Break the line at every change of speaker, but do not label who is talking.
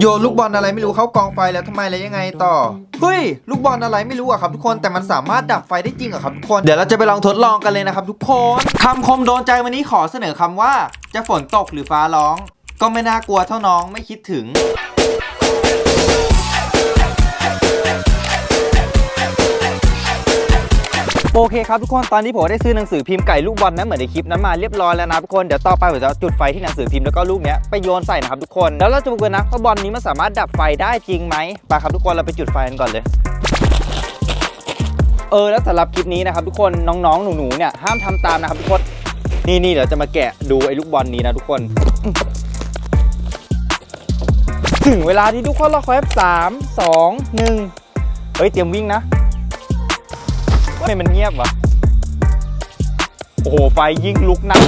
โยนลูกบอลอะไรไม่รู้เข้ากองไฟแล้วทำไมแล้วยังไงต่อ เฮ้ย ลูกบอลอะไรไม่รู้อะครับทุกคนแต่มันสามารถดับไฟได้จริงอะครับทุกคนเดี๋ยวเราจะไปลองทดลองกันเลยนะครับทุกคนคำคมโดนใจวันนี้ขอเสนอคำว่า จะฝนตกหรือฟ้าร้อง ก็ไม่น่ากลัวเท่าน้องไม่คิดถึง โอเคครับทุกคนตอนนี้ผมได้ซื้อหนังสือพิมพ์ไก่ลูกบอลนั้นเหมือนในคลิปนั้นมาเรียบร้อยแล้วนะทุกคนเดี๋ยวต่อไปผมจะจุดไฟที่หนังสือพิมพ์แล้วก็ลูกเนี้ยไปโยนใส่นะครับทุกคนแล้วเราจะมาดูกันนะว่าบอลนี้มันสามารถดับไฟได้จริงไหมไปครับทุกคนเราไปจุดไฟกันก่อนเลยเออแล้วสำหรับคลิปนี้นะครับทุกคนน้องๆหนูๆเนี่ยห้ามทำตามนะครับทุกคนนี่นี่เดี๋ยวจะมาแกะดูไอ้ลูกบอลนี้นะทุกคน ถึงเวลาที่ทุกคนรอคอยสามสองหนึ่งเฮ้ยเตรียมวิ่งนะ ไมมันเงียบวะโอ้โห ไฟยิ่งลุกหนัก